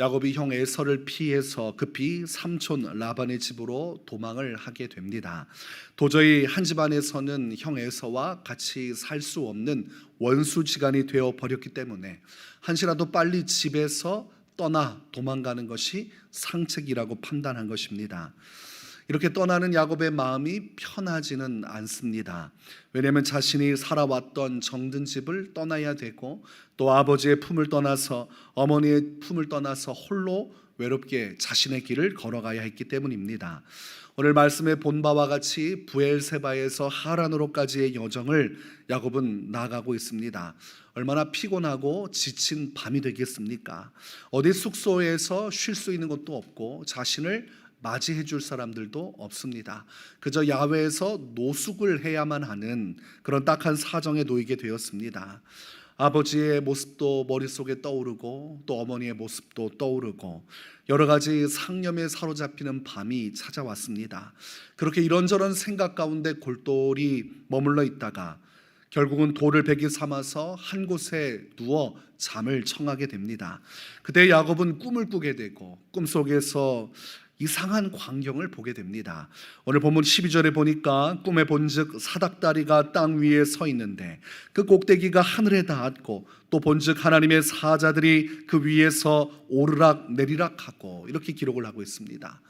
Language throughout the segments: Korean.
야곱이 형 에서를 피해서 급히 삼촌 라반의 집으로 도망을 하게 됩니다. 도저히 한 집안에서는 형 에서와 같이 살 수 없는 원수지간이 되어 버렸기 때문에 한시라도 빨리 집에서 떠나 도망가는 것이 상책이라고 판단한 것입니다. 이렇게 떠나는 야곱의 마음이 편하지는 않습니다. 왜냐하면 자신이 살아왔던 정든 집을 떠나야 되고 또 아버지의 품을 떠나서 어머니의 품을 떠나서 홀로 외롭게 자신의 길을 걸어가야 했기 때문입니다. 오늘 말씀의 본 바와 같이 부엘세바에서 하란으로까지의 여정을 야곱은 나가고 있습니다. 얼마나 피곤하고 지친 밤이 되겠습니까? 어디 숙소에서 쉴 수 있는 것도 없고 자신을 맞이해 줄 사람들도 없습니다. 그저 야외에서 노숙을 해야만 하는 그런 딱한 사정에 놓이게 되었습니다. 아버지의 모습도 머릿속에 떠오르고 또 어머니의 모습도 떠오르고 여러 가지 상념에 사로잡히는 밤이 찾아왔습니다. 그렇게 이런저런 생각 가운데 골똘히 머물러 있다가 결국은 돌을 베기 삼아서 한 곳에 누워 잠을 청하게 됩니다. 그때 야곱은 꿈을 꾸게 되고 꿈속에서 이상한 광경을 보게 됩니다. 오늘 본문 12절에 보니까 꿈에 본즉 사닥다리가 땅 위에 서 있는데 그 꼭대기가 하늘에 닿았고 또 본즉 하나님의 사자들이 그 위에서 오르락 내리락 하고 이렇게 기록을 하고 있습니다.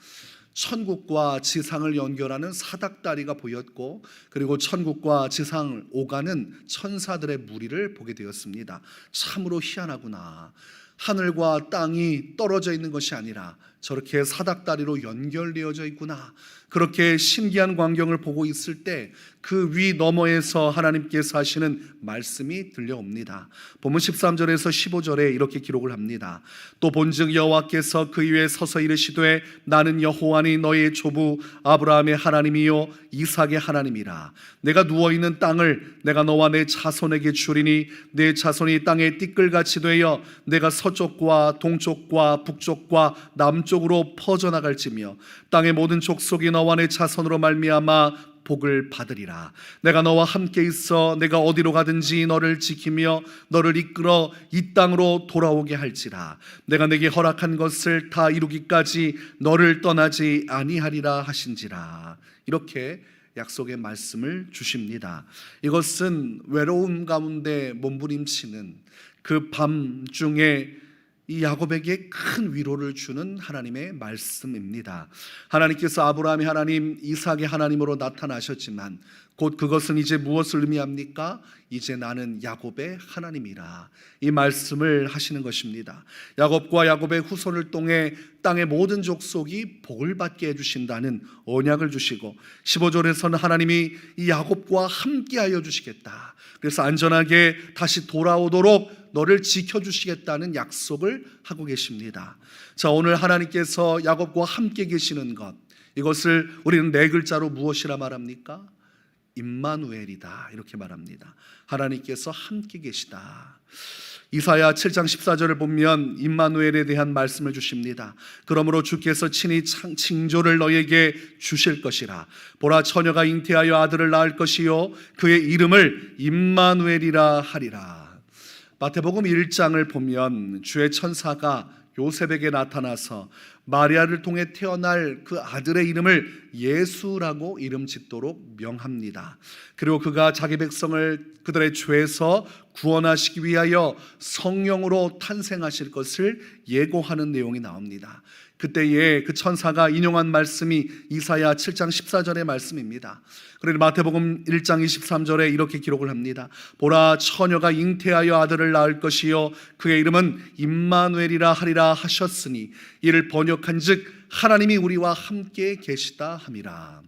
천국과 지상을 연결하는 사닥다리가 보였고 그리고 천국과 지상을 오가는 천사들의 무리를 보게 되었습니다. 참으로 희한하구나. 하늘과 땅이 떨어져 있는 것이 아니라 저렇게 사닥다리로 연결되어져 있구나. 그렇게 신기한 광경을 보고 있을 때 그 위 너머에서 하나님께서 하시는 말씀이 들려옵니다. 본문 13절에서 15절에 이렇게 기록을 합니다. 또 본즉 여호와께서 그 위에 서서 이르시되 나는 여호와니 너의 조부 아브라함의 하나님이요 이삭의 하나님이라. 내가 누워 있는 땅을 내가 너와 내 자손에게 주리니 내 자손이 땅에 띠끌같이 되어 내가 서쪽과 동쪽과 북쪽과 남쪽 으로 퍼져나갈지며 땅의 모든 족속이 너와 내 자손으로 말미암아 복을 받으리라. 내가 너와 함께 있어 내가 어디로 가든지 너를 지키며 너를 이끌어 이 땅으로 돌아오게 할지라. 내가 내게 허락한 것을 다 이루기까지 너를 떠나지 아니하리라 하신지라. 이렇게 약속의 말씀을 주십니다. 이것은 외로움 가운데 몸부림치는 그 밤중에 이 야곱에게 큰 위로를 주는 하나님의 말씀입니다. 하나님께서 아브라함의 하나님, 이삭의 하나님으로 나타나셨지만 곧 그것은 이제 무엇을 의미합니까? 이제 나는 야곱의 하나님이라. 이 말씀을 하시는 것입니다. 야곱과 야곱의 후손을 통해 땅의 모든 족속이 복을 받게 해 주신다는 언약을 주시고 15절에서는 하나님이 이 야곱과 함께 하여 주시겠다. 그래서 안전하게 다시 돌아오도록 너를 지켜 주시겠다는 약속을 하고 계십니다. 자, 오늘 하나님께서 야곱과 함께 계시는 것 이것을 우리는 네 글자로 무엇이라 말합니까? 임마누엘이다 이렇게 말합니다. 하나님께서 함께 계시다. 이사야 7장 14절을 보면 임마누엘에 대한 말씀을 주십니다. 그러므로 주께서 친히 창- 칭조를 너에게 주실 것이라. 보라 처녀가 잉태하여 아들을 낳을 것이요 그의 이름을 임마누엘이라 하리라. 마태복음 1장을 보면 주의 천사가 요셉에게 나타나서 마리아를 통해 태어날 그 아들의 이름을 예수라고 이름 짓도록 명합니다. 그리고 그가 자기 백성을 그들의 죄에서 구원하시기 위하여 성령으로 탄생하실 것을 예고하는 내용이 나옵니다. 그때에 그 천사가 인용한 말씀이 이사야 7장 14절의 말씀입니다. 그리고 마태복음 1장 23절에 이렇게 기록을 합니다. 보라 처녀가 잉태하여 아들을 낳을 것이요 그의 이름은 임마누엘이라 하리라 하셨으니 이를 번역한즉 하나님이 우리와 함께 계시다 함이라.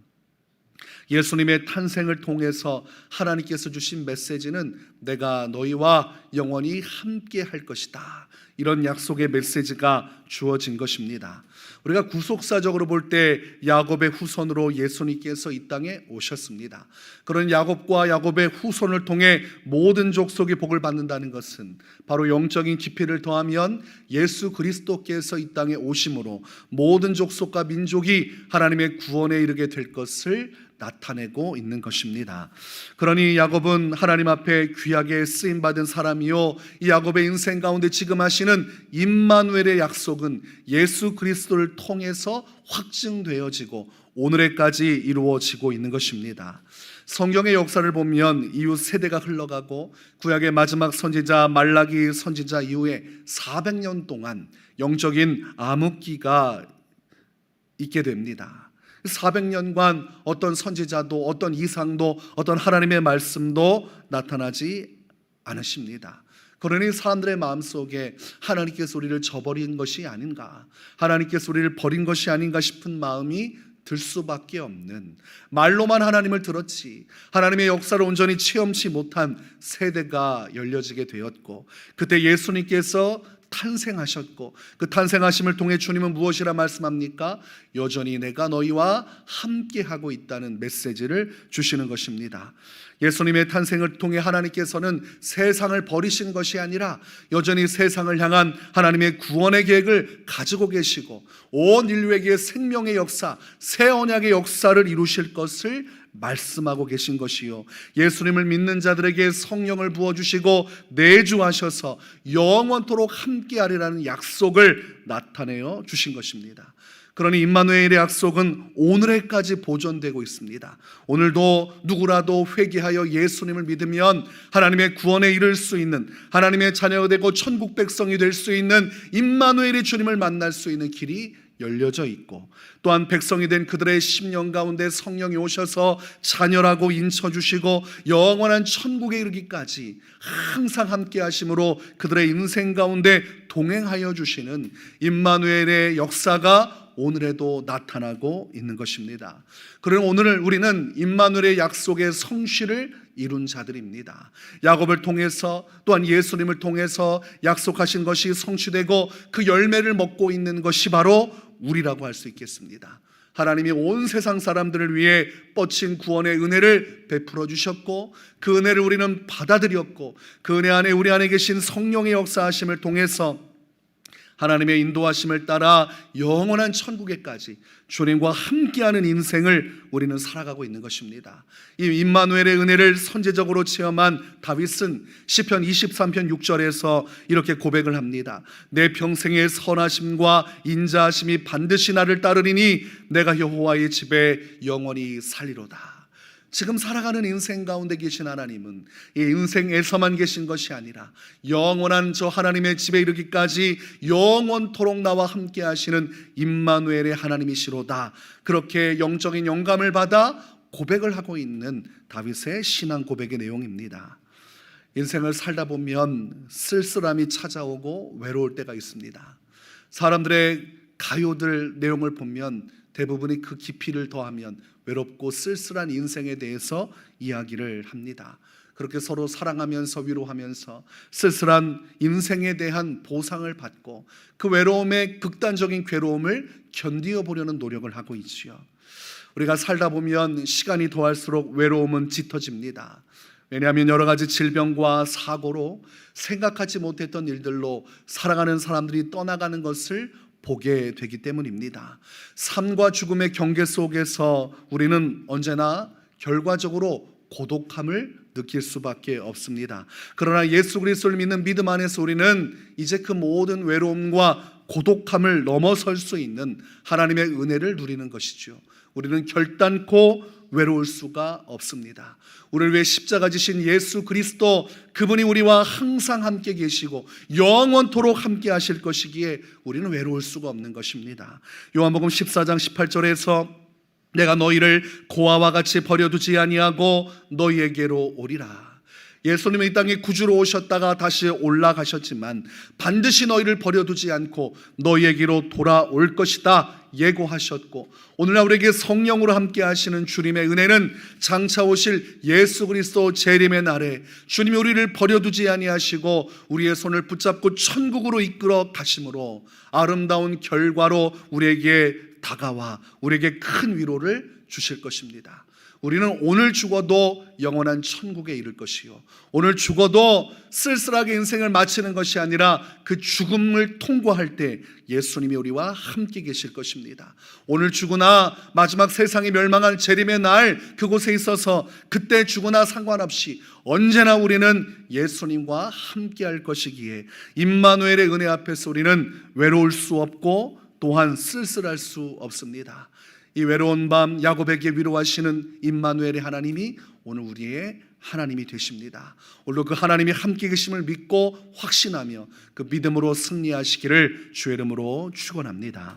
예수님의 탄생을 통해서 하나님께서 주신 메시지는 내가 너희와 영원히 함께 할 것이다. 이런 약속의 메시지가 주어진 것입니다. 우리가 구속사적으로 볼 때 야곱의 후손으로 예수님께서 이 땅에 오셨습니다. 그런 야곱과 야곱의 후손을 통해 모든 족속이 복을 받는다는 것은 바로 영적인 깊이를 더하면 예수 그리스도께서 이 땅에 오심으로 모든 족속과 민족이 하나님의 구원에 이르게 될 것을 나타내고 있는 것입니다. 그러니 야곱은 하나님 앞에 귀하게 쓰임 받은 사람이요 이 야곱의 인생 가운데 지금 하시는 임마누엘의 약속은 예수 그리스도를 통해서 확증되어지고 오늘에까지 이루어지고 있는 것입니다. 성경의 역사를 보면 이후 세대가 흘러가고 구약의 마지막 선지자 말라기 선지자 이후에 400년 동안 영적인 암흑기가 있게 됩니다. 400년간 어떤 선지자도 어떤 이상도 어떤 하나님의 말씀도 나타나지 않으십니다. 그러니 사람들의 마음속에 하나님께서 우리를 저버린 것이 아닌가 하나님께서 우리를 버린 것이 아닌가 싶은 마음이 들 수밖에 없는 말로만 하나님을 들었지 하나님의 역사를 온전히 체험치 못한 세대가 열려지게 되었고 그때 예수님께서 탄생하셨고 그 탄생하심을 통해 주님은 무엇이라 말씀합니까? 여전히 내가 너희와 함께 하고 있다는 메시지를 주시는 것입니다. 예수님의 탄생을 통해 하나님께서는 세상을 버리신 것이 아니라 여전히 세상을 향한 하나님의 구원의 계획을 가지고 계시고 온 인류에게 생명의 역사, 새 언약의 역사를 이루실 것을 말씀하고 계신 것이요. 예수님을 믿는 자들에게 성령을 부어주시고 내주하셔서 영원토록 함께하리라는 약속을 나타내어 주신 것입니다. 그러니 임마누엘의 약속은 오늘에까지 보존되고 있습니다. 오늘도 누구라도 회개하여 예수님을 믿으면 하나님의 구원에 이를 수 있는 하나님의 자녀가 되고 천국 백성이 될 수 있는 임마누엘의 주님을 만날 수 있는 길이 열려져 있고 또한 백성이 된 그들의 심령 가운데 성령이 오셔서 자녀라고 인쳐 주시고 영원한 천국에 이르기까지 항상 함께 하심으로 그들의 인생 가운데 동행하여 주시는 임마누엘의 역사가 오늘에도 나타나고 있는 것입니다. 그러나 오늘 우리는 임마누엘의 약속의 성취를 이룬 자들입니다. 야곱을 통해서 또한 예수님을 통해서 약속하신 것이 성취되고 그 열매를 먹고 있는 것이 바로 우리라고 할 수 있겠습니다. 하나님이 온 세상 사람들을 위해 뻗친 구원의 은혜를 베풀어 주셨고 그 은혜를 우리는 받아들였고 그 은혜 안에 우리 안에 계신 성령의 역사하심을 통해서 하나님의 인도하심을 따라 영원한 천국에까지 주님과 함께하는 인생을 우리는 살아가고 있는 것입니다. 이 임마누엘의 은혜를 선제적으로 체험한 다윗은 시편 23편 6절에서 이렇게 고백을 합니다. 내 평생의 선하심과 인자하심이 반드시 나를 따르리니 내가 여호와의 집에 영원히 살리로다. 지금 살아가는 인생 가운데 계신 하나님은 이 인생에서만 계신 것이 아니라 영원한 저 하나님의 집에 이르기까지 영원토록 나와 함께 하시는 임마누엘의 하나님이시로다. 그렇게 영적인 영감을 받아 고백을 하고 있는 다윗의 신앙 고백의 내용입니다. 인생을 살다 보면 쓸쓸함이 찾아오고 외로울 때가 있습니다. 사람들의 가요들 내용을 보면 대부분이 그 깊이를 더하면 외롭고 쓸쓸한 인생에 대해서 이야기를 합니다. 그렇게 서로 사랑하면서 위로하면서 쓸쓸한 인생에 대한 보상을 받고 그 외로움의 극단적인 괴로움을 견디어 보려는 노력을 하고 있지요. 우리가 살다 보면 시간이 더할수록 외로움은 짙어집니다. 왜냐하면 여러 가지 질병과 사고로 생각하지 못했던 일들로 살아가는 사람들이 떠나가는 것을 보게 되기 때문입니다. 삶과 죽음의 경계 속에서 우리는 언제나 결과적으로 고독함을 느낄 수밖에 없습니다. 그러나 예수 그리스도를 믿는 믿음 안에서 우리는 이제 그 모든 외로움과 고독함을 넘어설 수 있는 하나님의 은혜를 누리는 것이죠. 우리는 결단코 외로울 수가 없습니다. 우리를 위해 십자가 지신 예수 그리스도 그분이 우리와 항상 함께 계시고 영원토록 함께 하실 것이기에 우리는 외로울 수가 없는 것입니다. 요한복음 14장 18절에서 내가 너희를 고아와 같이 버려두지 아니하고 너희에게로 오리라. 예수님이 이 땅에 구주로 오셨다가 다시 올라가셨지만 반드시 너희를 버려두지 않고 너희에게로 돌아올 것이다 예고하셨고 오늘날 우리에게 성령으로 함께 하시는 주님의 은혜는 장차 오실 예수 그리스도 재림의 날에 주님이 우리를 버려두지 아니하시고 우리의 손을 붙잡고 천국으로 이끌어 가심으로 아름다운 결과로 우리에게 다가와 우리에게 큰 위로를 주실 것입니다. 우리는 오늘 죽어도 영원한 천국에 이를 것이요. 오늘 죽어도 쓸쓸하게 인생을 마치는 것이 아니라 그 죽음을 통과할 때 예수님이 우리와 함께 계실 것입니다. 오늘 죽으나 마지막 세상이 멸망할 재림의 날 그곳에 있어서 그때 죽으나 상관없이 언제나 우리는 예수님과 함께 할 것이기에 임마누엘의 은혜 앞에서 우리는 외로울 수 없고 또한 쓸쓸할 수 없습니다. 이 외로운 밤 야곱에게 위로하시는 임마누엘의 하나님이 오늘 우리의 하나님이 되십니다. 오늘 그 하나님이 함께 계심을 믿고 확신하며 그 믿음으로 승리하시기를 주의 이름으로 축원합니다.